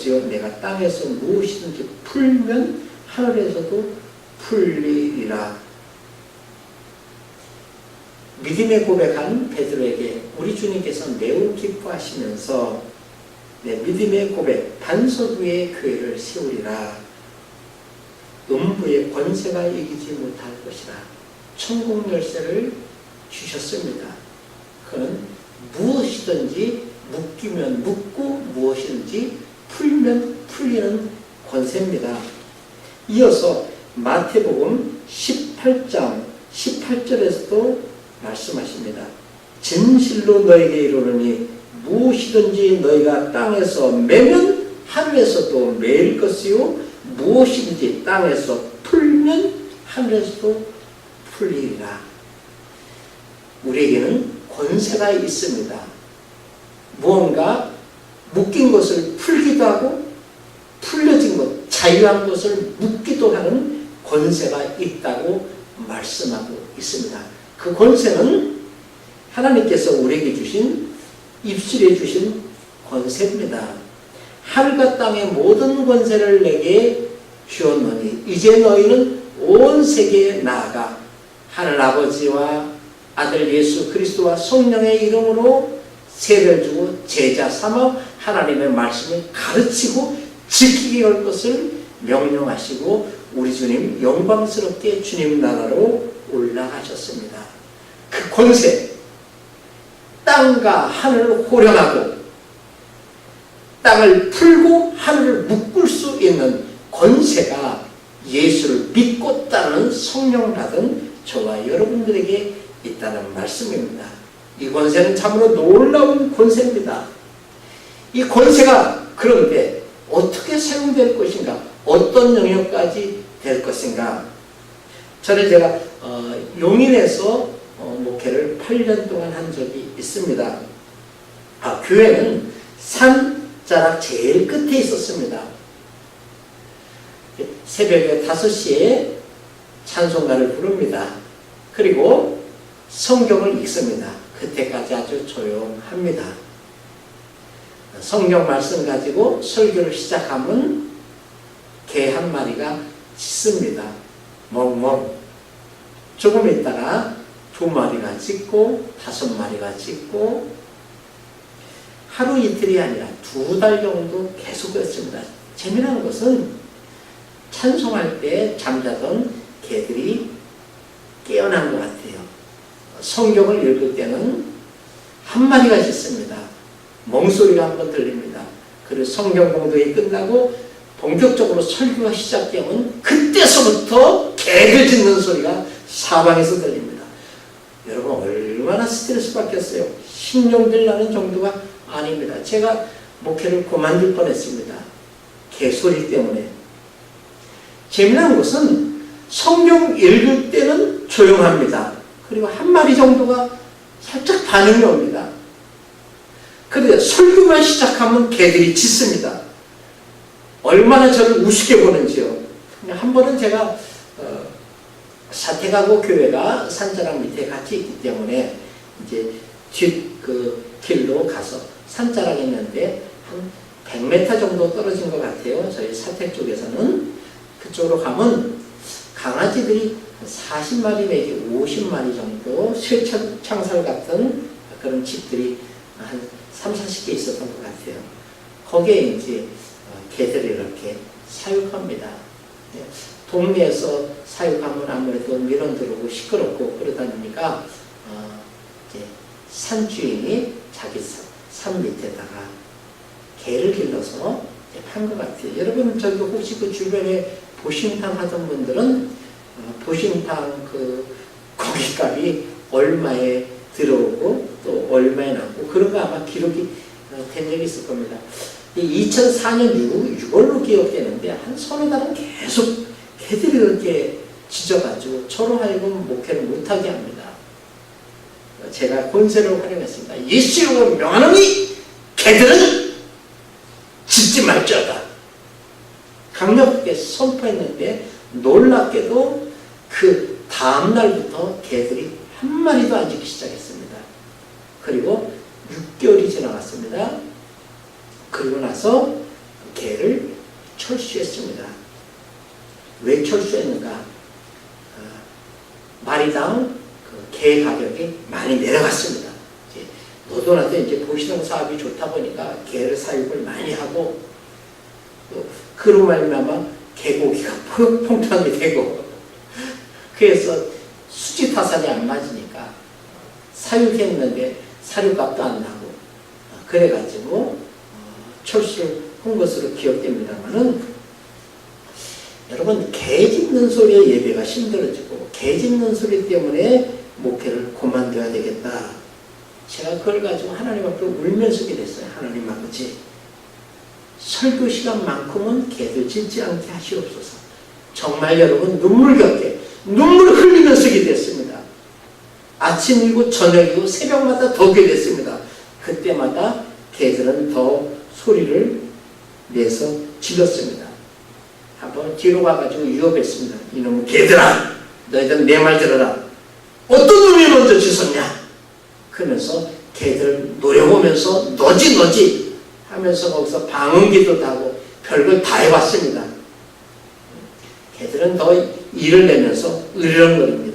것이요 내가 땅에서 무엇이든지 풀면 하늘에서도 풀리리라. 믿음의 고백한 베드로에게 우리 주님께서 매우 기뻐하시면서 네, 믿음의 고백 단소부의 교회를 세우리라. 음부의 권세가 이기지 못할 것이라. 천국 열쇠를 주셨습니다. 그는 무엇이든지 묶이면 묶고 무엇이든지 풀면 풀리는 권세입니다. 이어서 마태복음 18장 18절에서도 말씀하십니다. 진실로 너에게 이르노니 무엇이든지 너희가 땅에서 매면 하늘에서도 매일 것이요 무엇이든지 땅에서 풀면 하늘에서도 풀리리라. 우리에게는 권세가 있습니다. 무언가 묶인 것을 풀기도 하고 풀려진 것, 자유한 것을 묶기도 하는 권세가 있다고 말씀하고 있습니다. 그 권세는 하나님께서 우리에게 주신 입술에 주신 권세입니다. 하늘과 땅의 모든 권세를 내게 주었노니 이제 너희는 온 세계에 나아가 하늘 아버지와 아들 예수 그리스도와 성령의 이름으로 세례를 주고 제자 삼아 하나님의 말씀을 가르치고 지키게 할 것을 명령하시고 우리 주님 영광스럽게 주님 나라로 올라가셨습니다. 그 권세 땅과 하늘을 호령하고 땅을 풀고 하늘을 묶을 수 있는 권세가 예수를 믿고 따르는 성령 받은 저와 여러분들에게 있다는 말씀입니다. 이 권세는 참으로 놀라운 권세입니다. 이 권세가 그런데 어떻게 사용될 것인가? 어떤 영역까지 될 것인가? 전에 제가 어, 용인에서 어, 목회를 8년 동안 한 적이 있습니다. 아, 교회는 산자락 제일 끝에 있었습니다. 새벽에 5시에 찬송가를 부릅니다. 그리고 성경을 읽습니다. 그때까지 아주 조용합니다. 성경 말씀 가지고 설교를 시작하면 개 한 마리가 짖습니다. 멍멍. 조금 있다가 두 마리가 짖고 다섯 마리가 짖고 하루 이틀이 아니라 두 달 정도 계속했습니다. 재미난 것은 찬송할 때 잠자던 개들이 깨어난 것 같아요. 성경을 읽을 때는 한 마리가 짖습니다. 멍소리가 한번 들립니다. 그리고 성경 공부가 끝나고 본격적으로 설교가 시작되면 그때서부터 개를 짖는 소리가 사방에서 들립니다. 여러분 얼마나 스트레스 받겠어요. 신경질 나는 정도가 아닙니다. 제가 목회를 그만둘 뻔했습니다. 개소리 때문에. 재미난 것은 성경 읽을 때는 조용합니다. 그리고 한 마리 정도가 살짝 반응이 옵니다. 그런데 설교만 시작하면 개들이 짖습니다. 얼마나 저를 우습게 보는지요. 한 번은 제가 어, 사택하고 교회가 산자락 밑에 같이 있기 때문에 이제 뒷그 길로 가서 산자락이 있는데 한 100m 정도 떨어진 것 같아요. 저희 사택 쪽에서는 그쪽으로 가면 강아지들이 40마리 내지 50마리 정도 쇠창살 같은 그런 집들이 한 3, 40개 있었던 것 같아요. 거기에 이제 개들이 이렇게 사육합니다. 네, 동네에서 사육하면 아무래도 밀원 들어오고 시끄럽고 그러다 보니까 어산 주인이 자기 산 밑에다가 개를 길러서 판 것 같아요. 여러분 저기 혹시 그 주변에 보신탕 하던 분들은 어, 보신탕 그 고깃값이 얼마에 들어오고 또 얼마에 남고 그런 거 아마 기록이 어, 된 적이 있을 겁니다. 2004년 6, 월로 기억되는데 한 서너 달은 계속 개들이 그렇게 짖어가지고 저로 하여금 목회를 못하게 합니다. 제가 권세를 활용했습니다. 예수 이름으로 명하노니 개들은 짖지 말지어다. 강력하게 선포했는데 놀랍게도 그 다음 날부터 개들이 한 마리도 안 짖기 시작했습니다. 그리고 6개월이 지나갔습니다. 그리고 나서 개를 철수했습니다. 왜 철수했는가? 어, 마리당 그개 가격이 많이 내려갔습니다. 이제 노동한테 이제 보시는 사업이 좋다 보니까 개를 사육을 많이 하고 또 그로 말미암아 개고기가 풍성이 되고 그래서 수지 타산이 안 맞으니까 사육했는데 사료값도 안 나고 어, 그래가지고 어, 철수를 한 것으로 기억됩니다만은 여러분 개 짖는 소리에 예배가 힘들어지고 개 짖는 소리 때문에 목회를 그만둬야 되겠다. 제가 그걸 가지고 하나님 앞에 울면서 기도했어요. 하나님 아버지 설교 시간만큼은 개들 짖지 않게 하시옵소서. 정말 여러분 눈물겹게 눈물 흘리면서 기도했습니다. 아침이고 저녁이고 새벽마다 더 기도했습니다. 그때마다 개들은 더 소리를 내서 질렀습니다. 한번 뒤로 가가지고 유업했습니다. 이놈의 개들아, 너희들 내 말 들어라. 어떤 놈이 먼저 짖었냐? 그러면서 개들 노려보면서 너지 너지 하면서 거기서 방언기도 하고 별걸 다 해봤습니다. 개들은 더 일을 내면서 으르렁거립니다.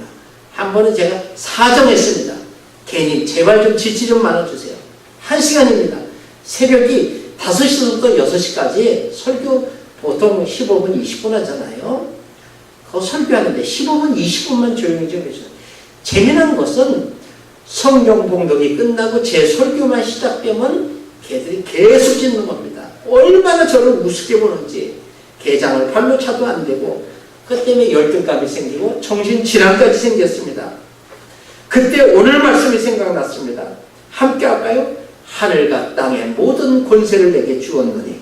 한 번은 제가 사정했습니다. 개님 제발 좀 지치 좀 말아주세요. 한 시간입니다. 새벽이 5시부터 6시까지 설교 보통 15분, 20분 하잖아요. 그 설교하는데 15분, 20분만 조용히 좀 해주세요. 재미난 것은 성경 봉독이 끝나고 제 설교만 시작되면 개들이 계속 짖는 겁니다. 얼마나 저를 우습게 보는지 개장을 발로 차도 안 되고 그 때문에 열등감이 생기고 정신질환까지 생겼습니다. 그때 오늘 말씀이 생각났습니다. 함께 할까요? 하늘과 땅의 모든 권세를 내게 주었느니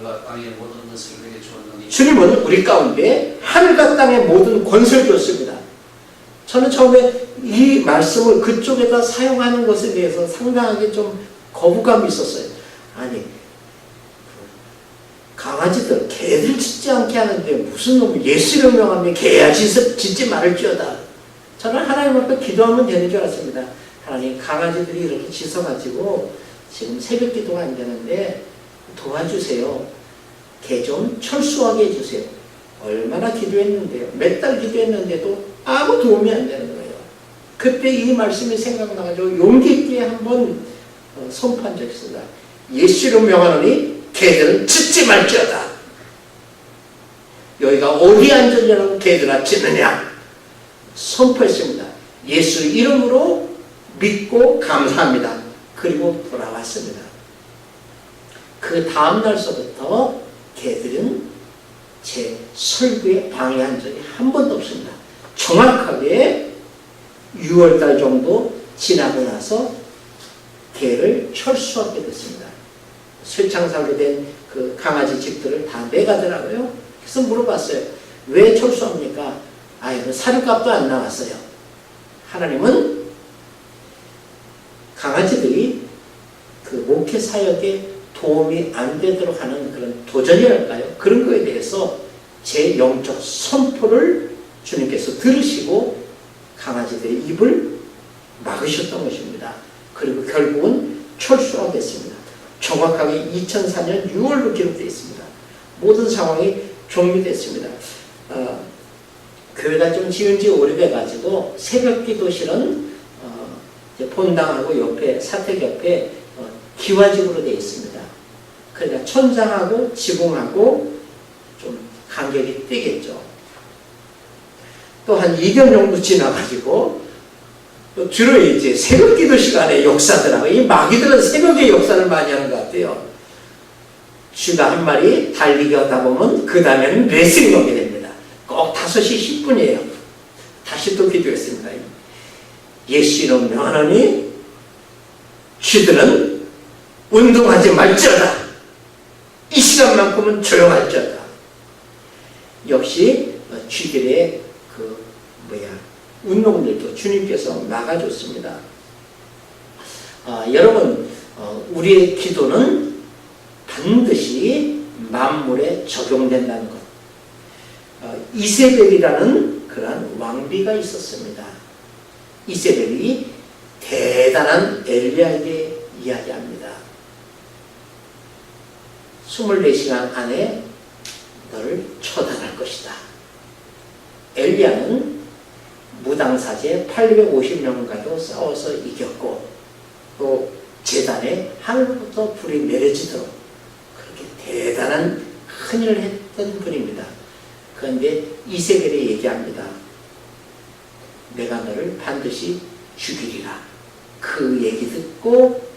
하늘과 땅의 모든 것을 내게 주었느니 주님은 우리 가운데 하늘과 땅의 모든 권세를 줬습니다. 저는 처음에 이 말씀을 그쪽에다 사용하는 것에 대해서 상당하게 좀 거부감이 있었어요. 아니, 개들 짖지 않게 하는데 무슨 놈 예수를 명하면 개야 짖, 짖지 말지어다. 저는 하나님 앞에 기도하면 되는 줄 알았습니다. 하나님, 강아지들이 이렇게 짖어가지고 지금 새벽 기도가 안 되는데 도와주세요. 개 좀 철수하게 해주세요. 얼마나 기도했는데요. 몇 달 기도했는데도 아무 도움이 안 되는 거예요. 그때 이 말씀이 생각나가지고 용기 있게 한번 어, 선포한 적이 있습니다. 예수로 명하노니 개들은 짖지 말지어다. 여기가 어디 앉으려고 개들아 짖느냐? 선포했습니다. 예수 이름으로 믿고 감사합니다. 그리고 돌아왔습니다. 그 다음 날서부터 개들은 제 설교에 방해한 적이 한 번도 없습니다. 정확하게 6월달 정도 지나고 나서 개를 철수하게 됐습니다. 쇠창살로 된 그 강아지 집들을 다 내가더라고요. 그래서 물어봤어요. 왜 철수합니까? 아이고 사료값도 안 나왔어요. 하나님은 강아지들이 그 목회 사역에 도움이 안 되도록 하는 그런 도전이랄까요? 그런 거에 대해서 제 영적 선포를 주님께서 들으시고 강아지들의 입을 막으셨던 것입니다. 그리고 결국은 철수하게 됐습니다. 정확하게 2004년 6월로 기록되어 있습니다. 모든 상황이 정리됐습니다. 어, 교회가 좀 지은 지 오래돼가지고 새벽 기도실은 어, 본당하고 옆에 사택 옆에 어, 기와집으로 되어 있습니다. 그러니까 천장하고 지붕하고 좀 간격이 떼겠죠. 또 한 2년 정도 지나가지고 또 주로 이제 새벽 기도 시간에 역사들하고 이 마귀들은 새벽에 역사를 많이 하는 것 같아요. 쥐가 한 마리 달리기 하다 보면 그 다음에는 레슬링 오게 됩니다. 꼭 5시 10분이에요. 다시 또 기도했습니다. 예수 이름 명하노니 쥐들은 운동하지 말지어다. 이 시간만큼은 조용할지어다. 역시 쥐들의 그 뭐야 운동들도 주님께서 막아줬습니다. 아, 여러분, 어, 우리의 기도는 반드시 만물에 적용된다는 것. 어, 이세벨이라는 그러한 왕비가 있었습니다. 이세벨이 대단한 엘리야에게 이야기합니다. 24시간 안에 너를 처단할 것이다. 엘리야는 무당사제 850명과도 싸워서 이겼고 또 재단에 하늘부터 불이 내려지도록 대단한 큰 일을 했던 분입니다. 그런데 이세벨이 얘기합니다. 내가 너를 반드시 죽이리라. 그 얘기 듣고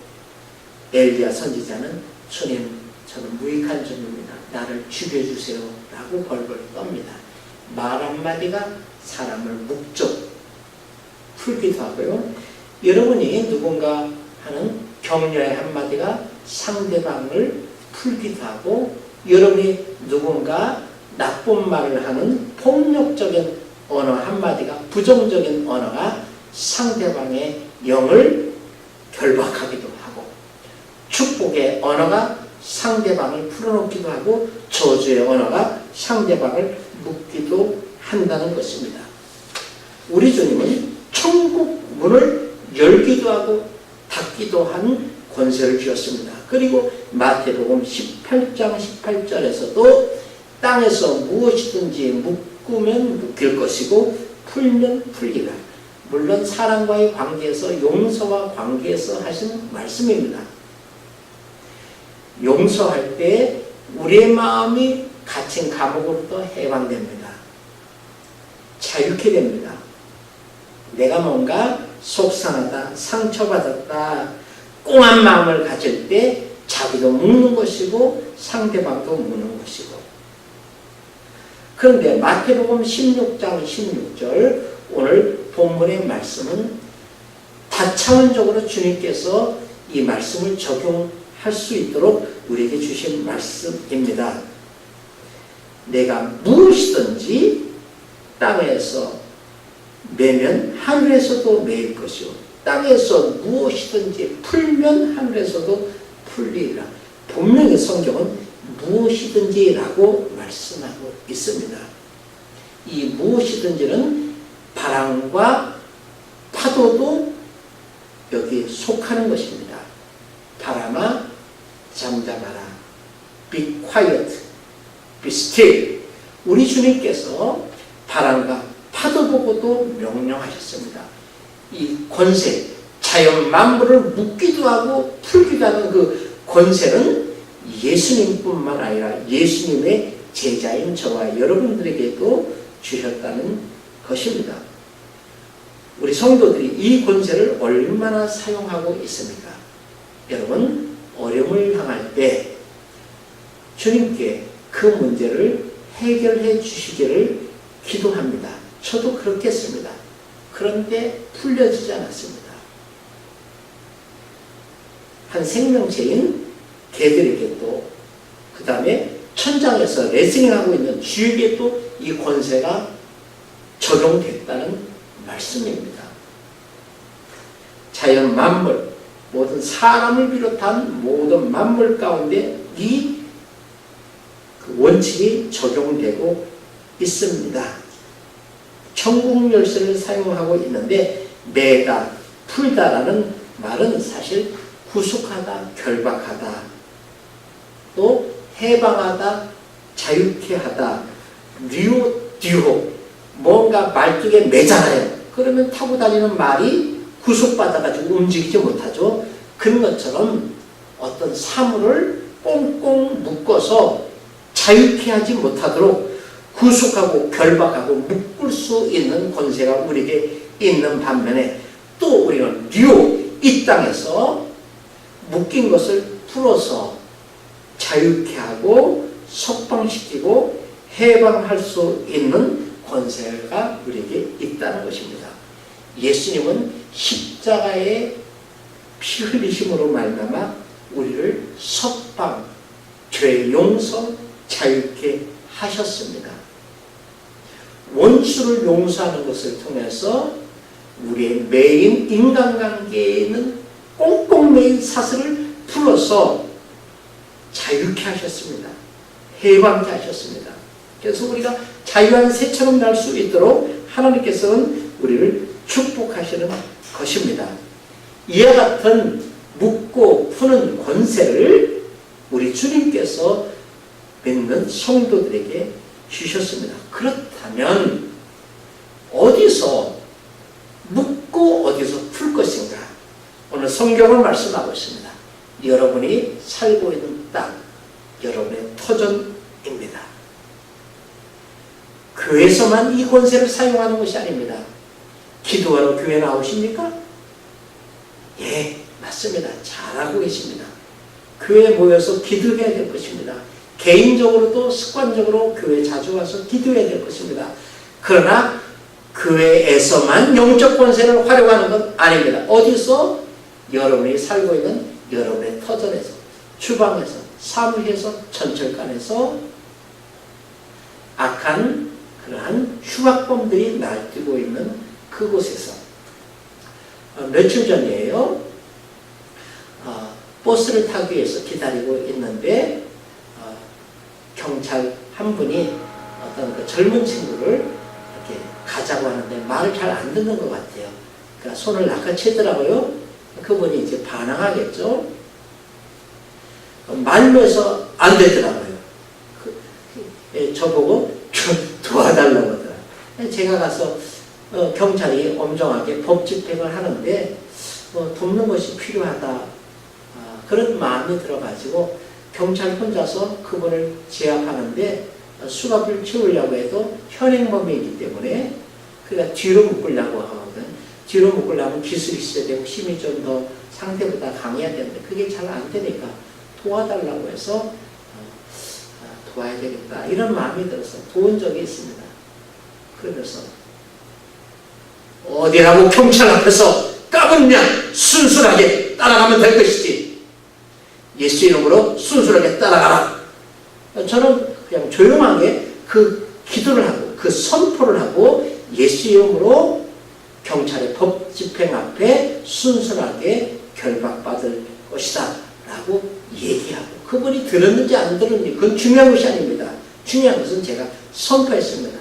엘리야 선지자는 주님 저는 무익한 종입니다. 나를 죽여주세요. 라고 벌벌 떱니다. 말 한마디가 사람을 묵적 풀기도 하고요. 여러분이 누군가 하는 격려의 한마디가 상대방을 풀기도 하고 여러분이 누군가 나쁜 말을 하는 폭력적인 언어 한마디가 부정적인 언어가 상대방의 영을 결박하기도 하고 축복의 언어가 상대방을 풀어놓기도 하고 저주의 언어가 상대방을 묶기도 한다는 것입니다. 우리 주님은 천국 문을 열기도 하고 닫기도 한 권세를 주었습니다. 그리고 마태복음 18장 18절에서도 땅에서 무엇이든지 묶으면 묶일 것이고 풀면 풀리라. 물론 사람과의 관계에서 용서와 관계에서 하시는 말씀입니다. 용서할 때 우리의 마음이 갇힌 감옥으로부터 해방됩니다. 자유케 됩니다. 내가 뭔가 속상하다, 상처받았다, 꽁한 마음을 가질 때 자기도 묵는 것이고 상대방도 묵는 것이고 그런데 마태복음 16장 16절 오늘 본문의 말씀은 다차원적으로 주님께서 이 말씀을 적용할 수 있도록 우리에게 주신 말씀입니다. 내가 무엇이든지 땅에서 매면 하늘에서도 매일 것이요 땅에서 무엇이든지 풀면 하늘에서도 풀리리라. 분명히 성경은 무엇이든지라고 말씀하고 있습니다. 이 무엇이든지는 바람과 파도도 여기에 속하는 것입니다. 바람아 잠잠하라. Be quiet. Be still. 우리 주님께서 바람과 파도 보고도 명령하셨습니다. 이 권세, 자연 만물을 묶기도 하고 풀기도 하는 그 권세는 예수님뿐만 아니라 예수님의 제자인 저와 여러분들에게도 주셨다는 것입니다. 우리 성도들이 이 권세를 얼마나 사용하고 있습니까? 여러분, 어려움을 당할 때 주님께 그 문제를 해결해 주시기를 기도합니다. 저도 그렇게 했습니다. 그런데 풀려지지 않았습니다. 한 생명체인 개들에게 또, 그 다음에 천장에서 레슬링하고 있는 쥐에게 또 이 권세가 적용됐다는 말씀입니다. 자연 만물, 모든 사람을 비롯한 모든 만물 가운데 이그 원칙이 적용되고 있습니다. 천국 열쇠를 사용하고 있는데 매다, 풀다라는 말은 사실 구속하다, 결박하다, 또 해방하다, 자유케 하다, 뉘오, 듀호, 뭔가 말뚝에 매잖아요. 그러면 타고 다니는 말이 구속받아가지고 움직이지 못하죠. 그런 것처럼 어떤 사물을 꽁꽁 묶어서 자유케 하지 못하도록 구속하고 결박하고 묶을 수 있는 권세가 우리에게 있는 반면에 또 우리는 듀오, 이 땅에서 묶인 것을 풀어서 자유케 하고 석방시키고 해방할 수 있는 권세가 우리에게 있다는 것입니다. 예수님은 십자가의 피 흘리심으로 말미암아 우리를 석방, 죄 용서, 자유케 하셨습니다. 원수를 용서하는 것을 통해서 우리의 매인 인간관계에 있는 꽁꽁 매인 사슬을 풀어서 자유케 하셨습니다. 해방케 하셨습니다. 그래서 우리가 자유한 새처럼 날 수 있도록 하나님께서는 우리를 축복하시는 것입니다. 이와 같은 묻고 푸는 권세를 우리 주님께서 믿는 성도들에게 주셨습니다. 그렇다면 어디서 묻고 어디서 풀 것인가? 오늘 성경을 말씀하고 있습니다. 여러분이 살고 있는 땅, 여러분의 터전입니다. 교회에서만 이 권세를 사용하는 것이 아닙니다. 기도하러 교회 나오십니까? 예, 맞습니다. 잘하고 계십니다. 교회에 모여서 기도해야 될 것입니다. 개인적으로도 습관적으로 교회 자주 와서 기도해야 될 것입니다. 그러나 교회에서만 영적 권세를 활용하는 건 아닙니다. 어디서? 여러분이 살고 있는 여러분의 터전에서, 주방에서, 사무실에서, 전철관에서 악한 그러한 흉악범들이 날뛰고 있는 그곳에서 어, 며칠 전이에요. 어, 버스를 타기 위해서 기다리고 있는데 어, 경찰 한 분이 어떤 그 젊은 친구를 이렇게 가자고 하는데 말을 잘 안 듣는 것 같아요. 그러니까 손을 낚아채더라고요. 그분이 이제 반항하겠죠. 말로 해서 안 되더라고요. 그, 예, 저보고 좀 도와달라고 하더라고요. 제가 가서 어, 경찰이 엄정하게 법 집행을 하는데 어, 돕는 것이 필요하다. 아, 그런 마음이 들어가지고 경찰 혼자서 그분을 제압하는데 어, 수갑을 채우려고 해도 현행범이기 때문에 그가 뒤로 묶으려고 하거든. 뒤로 묶으려면 기술이 있어야 되고 힘이 좀 더 상대보다 강해야 되는데 그게 잘 안 되니까 도와달라고 해서 어, 아, 도와야 되겠다 이런 마음이 들어서 도운 적이 있습니다. 그러면서 어디라고 경찰 앞에서 까불냐 순순하게 따라가면 될 것이지 예수 이름으로 순순하게 따라가라. 저는 그냥 조용하게 그 기도를 하고 그 선포를 하고 예수 이름으로 경찰의 법 집행 앞에 순순하게 결박받을 것이다 라고 얘기하고 그분이 들었는지 안 들었는지 그건 중요한 것이 아닙니다. 중요한 것은 제가 선포했습니다.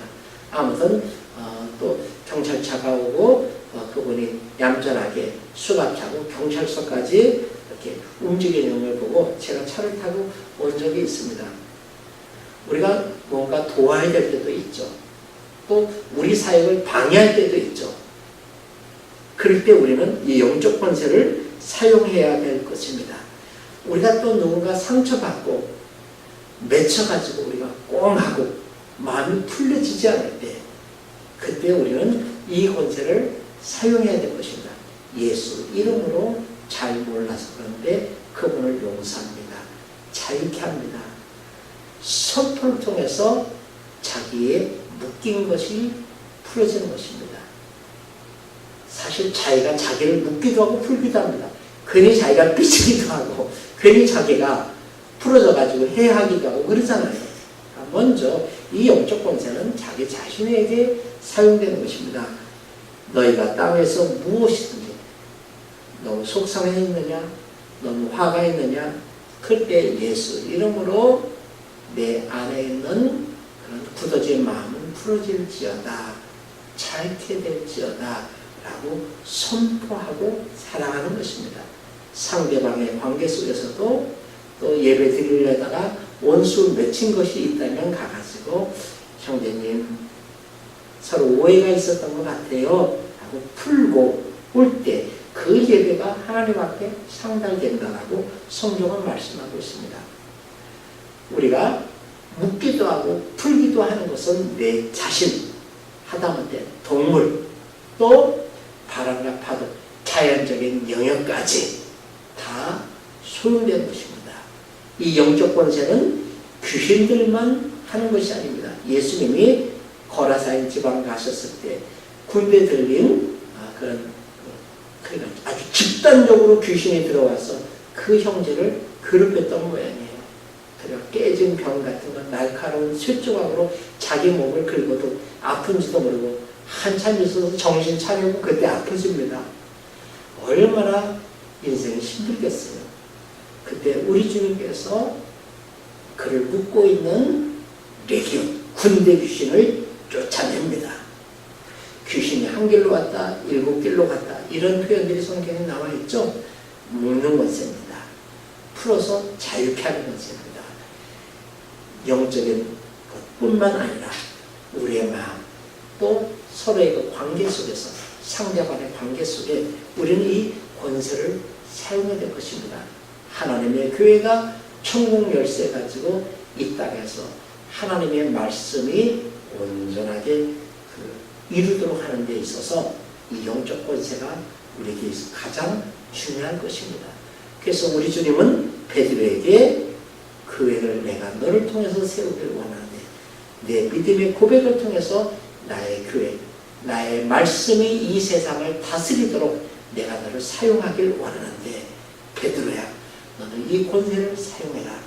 아무튼 어, 또 경찰차가 오고 어, 그분이 얌전하게 수갑 차고 경찰서까지 이렇게 움직이는 걸 보고 제가 차를 타고 온 적이 있습니다. 우리가 뭔가 도와야 될 때도 있죠. 또 우리 사역을 방해할 때도 있죠. 그럴 때 우리는 이 영적 권세를 사용해야 될 것입니다. 우리가 또 누군가 상처받고 맺혀가지고 우리가 꽁하고 마음이 풀려지지 않을 때 그때 우리는 이 권세를 사용해야 될 것입니다. 예수 이름으로 잘 몰라서 그런데 그분을 용서합니다. 자유케 합니다. 선포를 통해서 자기의 묶인 것이 풀어지는 것입니다. 사실 자기가 자기를 묶기도 하고 풀기도 합니다. 괜히 자기가 삐치기도 하고 괜히 자기가 풀어져 가지고 해하기도 하고 그러잖아요. 먼저 이 영적 권세는 자기 자신에게 사용되는 것입니다. 너희가 땅에서 무엇이든지 너무 속상해 있느냐, 너무 화가 있느냐, 그때 예수 이름으로 내 안에 있는 그런 굳어진 마음은 풀어질지어다, 잘게 될지어다 라고 선포하고 사랑하는 것입니다. 상대방의 관계 속에서도 또 예배 드리려다가 원수 맺힌 것이 있다면 가가지고 형제님 서로 오해가 있었던 것 같아요 하고 풀고 올 때 그 예배가 하나님 앞에 상달된다라고 성경은 말씀하고 있습니다. 우리가 묻기도 하고 풀기도 하는 것은 내 자신 하다못해 동물 또 바람과 파도 자연적인 영역까지 다 소용되는 것입니다. 이 영적 권세는 귀신들만 하는 것이 아닙니다. 예수님이 거라사인 지방 가셨을 때 군대 들린 아, 그런 그러니까 아주 집단적으로 귀신이 들어와서 그 형제를 괴롭혔던 모양이에요. 그리고 깨진 병 같은 건 날카로운 쇠조각으로 자기 몸을 긁어도 아픈지도 모르고 한참 있어서 정신 차리고 그때 아프집니다. 얼마나 인생이 힘들겠어요. 그때 우리 주님께서 그를 묶고 있는 레기온 군대 귀신을 쫓아냅니다. 귀신이 한 길로 왔다, 일곱 길로 갔다 이런 표현들이 성경에 나와 있죠. 묶는 것입니다. 풀어서 자유케 하는 것입니다. 영적인 것뿐만 아니라 우리의 마음 또 서로의 그 관계 속에서 상대방의 관계 속에 우리는 이 권세를 사용해야 될 것입니다. 하나님의 교회가 천국 열쇠 가지고 이 땅에서 하나님의 말씀이 온전하게 그 이루도록 하는 데 있어서 이 영적 권세가 우리에게 가장 중요한 것입니다. 그래서 우리 주님은 베드로에게 교회를 내가 너를 통해서 세우기를 원하는데 내 믿음의 고백을 통해서 나의 교회, 나의 말씀이 이 세상을 다스리도록 내가 너를 사용하길 원하는데 베드로야 너는 이 권세를 사용해라.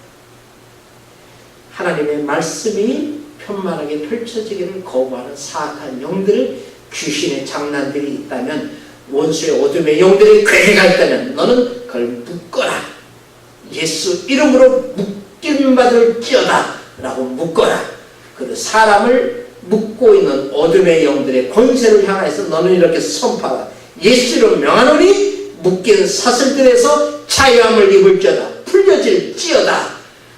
하나님의 말씀이 편만하게 펼쳐지기를 거부하는 사악한 영들을 귀신의 장난들이 있다면 원수의 어둠의 영들의 괴해가 있다면 너는 그걸 묶어라. 예수 이름으로 묶임 받을 지어다 라고 묶어라. 그 사람을 묶고 있는 어둠의 영들의 권세를 향해서 너는 이렇게 선포하라. 예수로 명하노니 묶인 사슬들에서 자유함을 입을지어다. 풀려질 지어다.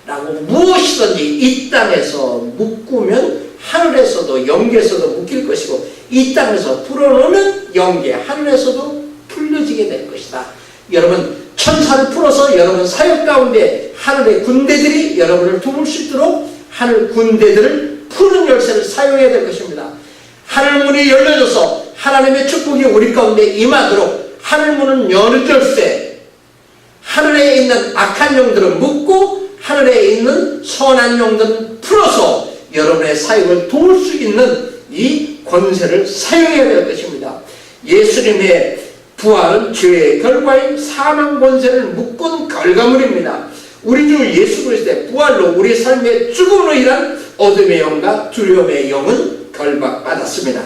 라고 무엇이든지 이 땅에서 묶으면 하늘에서도 영계에서도 묶일 것이고 이 땅에서 풀어놓으면 영계 하늘에서도 풀려지게 될 것이다. 여러분 천사를 풀어서 여러분 사역 가운데 하늘의 군대들이 여러분을 도울 수 있도록 하늘 군대들을 푸는 열쇠를 사용해야 될 것입니다. 하늘 문이 열려져서 하나님의 축복이 우리 가운데 임하도록 하늘 문은 여는 열쇠 하늘에 있는 악한 영들은 묶고 하늘에 있는 선한 영들은 풀어서 여러분의 사역을 도울 수 있는 이 권세를 사용해야 될 것입니다. 예수님의 부활은 죄의 결과인 사망 권세를 묶은 결과물입니다. 우리 주 예수 그리스도의 부활로 우리 삶의 죽음으로 인한 어둠의 영과 두려움의 영은 결박받았습니다.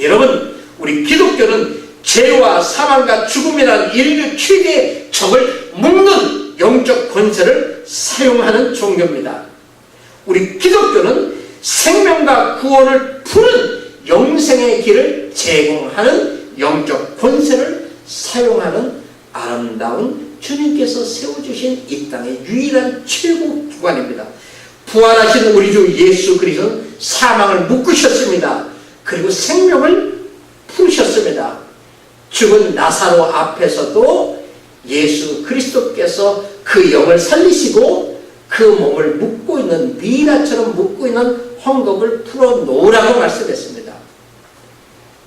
여러분, 우리 기독교는 죄와 사망과 죽음이라는 인류 최대의 적을 묶는 영적 권세를 사용하는 종교입니다. 우리 기독교는 생명과 구원을 푸는 영생의 길을 제공하는 영적 권세를 사용하는 아름다운 주님께서 세워주신 이 땅의 유일한 최고 기관입니다. 부활하신 우리 주 예수 그리스도는 사망을 묶으셨습니다. 그리고 생명을 푸셨습니다. 죽은 나사로 앞에서도 예수 그리스도께서 그 영을 살리시고 그 몸을 묶고 있는 미라처럼 묶고 있는 헝겊을 풀어놓으라고 말씀했습니다.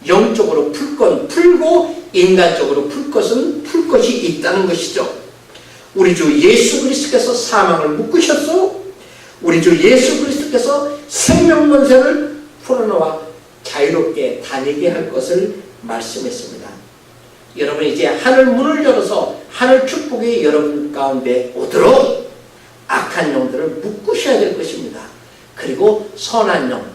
영적으로 풀 건 풀고 인간적으로 풀 것은 풀 것이 있다는 것이죠. 우리 주 예수 그리스도께서 사망을 묶으셨소. 우리 주 예수 그리스도께서 생명문세를 풀어놓아 자유롭게 다니게 할 것을 말씀했습니다. 여러분 이제 하늘 문을 열어서 하늘 축복이 여러분 가운데 오도록 악한 영들을 묶으셔야 될 것입니다. 그리고 선한 영,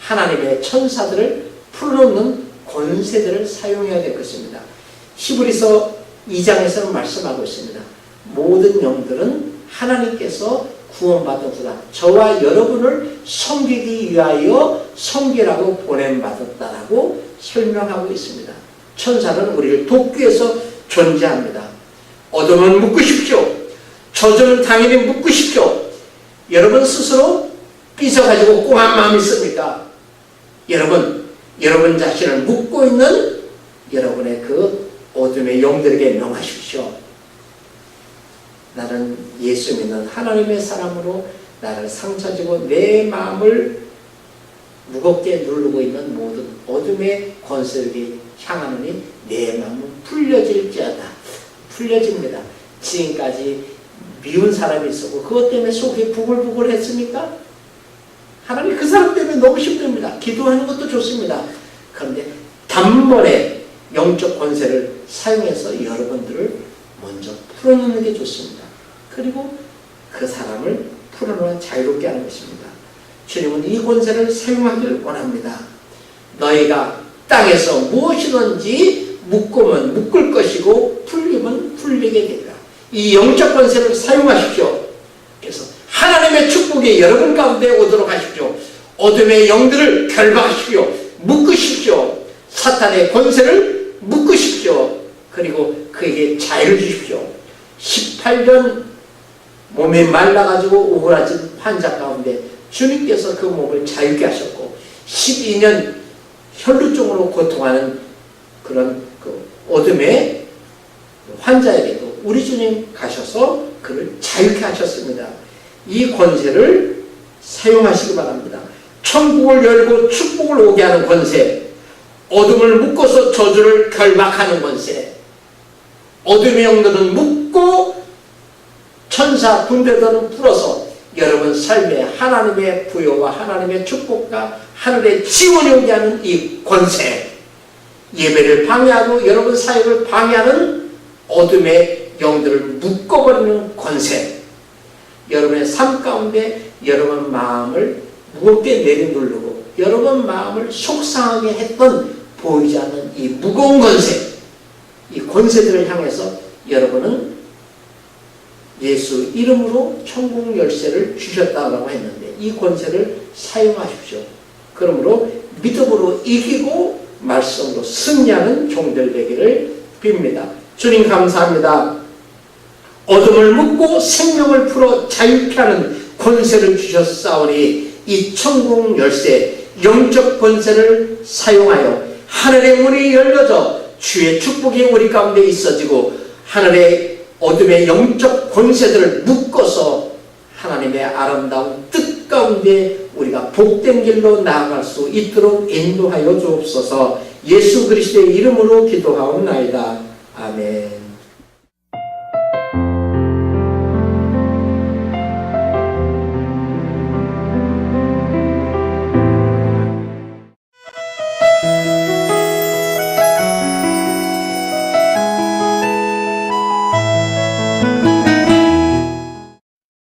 하나님의 천사들을 풀어놓는 권세들을 사용해야 될 것입니다. 히브리서 2장에서는 말씀하고 있습니다. 모든 영들은 하나님께서 구원받은 후다. 저와 여러분을 섬기기 위하여 섬기라고 보냄받았다라고 설명하고 있습니다. 천사는 우리를 돕기 위해서 존재합니다. 어둠은 묶으십시오. 저주는 당연히 묶으십시오. 여러분 스스로 삐져가지고 꽁한 마음이 있습니까? 여러분, 여러분 자신을 묶고 있는 여러분의 그 어둠의 영들에게 명하십시오. 나는 예수 믿는 하나님의 사람으로 나를 상처지고 내 마음을 무겁게 누르고 있는 모든 어둠의 권세력이 향하느니 내 마음은 풀려질지어다. 풀려집니다. 지금까지 미운 사람이 있었고 그것 때문에 속이 부글부글 했습니까? 하나님 그 사람 때문에 너무 힘듭니다. 기도하는 것도 좋습니다. 그런데 단번에 영적 권세를 사용해서 여러분들을 먼저 풀어놓는 게 좋습니다. 그리고 그 사람을 풀어놓아 자유롭게 하는 것입니다. 주님은 이 권세를 사용하길 원합니다. 너희가 땅에서 무엇이든지 묶으면 묶을 것이고 풀리면 풀리게 되리라. 이 영적 권세를 사용하십시오. 그래서 하나님의 축복이 여러분 가운데 오도록 하십시오. 어둠의 영들을 결박하십시오. 묶으십시오. 사탄의 권세를 묶으십시오. 그리고 그에게 자유를 주십시오. 18년 몸이 말라가지고 우울해진 환자 가운데 주님께서 그 몸을 자유케 하셨고 12년 혈루증으로 고통하는 그런 그 어둠의 환자에게도 우리 주님 가셔서 그를 자유케 하셨습니다. 이 권세를 사용하시기 바랍니다. 천국을 열고 축복을 오게 하는 권세, 어둠을 묶어서 저주를 결박하는 권세, 어둠의 영들은 묶고 천사 군대들은 풀어서 여러분 삶에 하나님의 부여와 하나님의 축복과 하늘의 지원이 오게 하는 이 권세, 예배를 방해하고 여러분 사역을 방해하는 어둠의 영들을 묶어버리는 권세, 여러분의 삶 가운데 여러분 마음을 무겁게 내리누르고 여러분 마음을 속상하게 했던 보이지 않는 이 무거운 권세, 이 권세들을 향해서 여러분은 예수 이름으로 천국 열쇠를 주셨다고 했는데 이 권세를 사용하십시오. 그러므로 믿음으로 이기고 말씀으로 승리하는 종들 되기를 빕니다. 주님 감사합니다. 어둠을 묶고 생명을 풀어 자유케 하는 권세를 주셨사오니 이 천국 열쇠 영적 권세를 사용하여 하늘의 문이 열려져 주의 축복이 우리 가운데 있어지고 하늘의 어둠의 영적 권세들을 묶어서 하나님의 아름다운 뜻 가운데 우리가 복된 길로 나아갈 수 있도록 인도하여 주옵소서 예수 그리스도의 이름으로 기도하옵나이다. 아멘.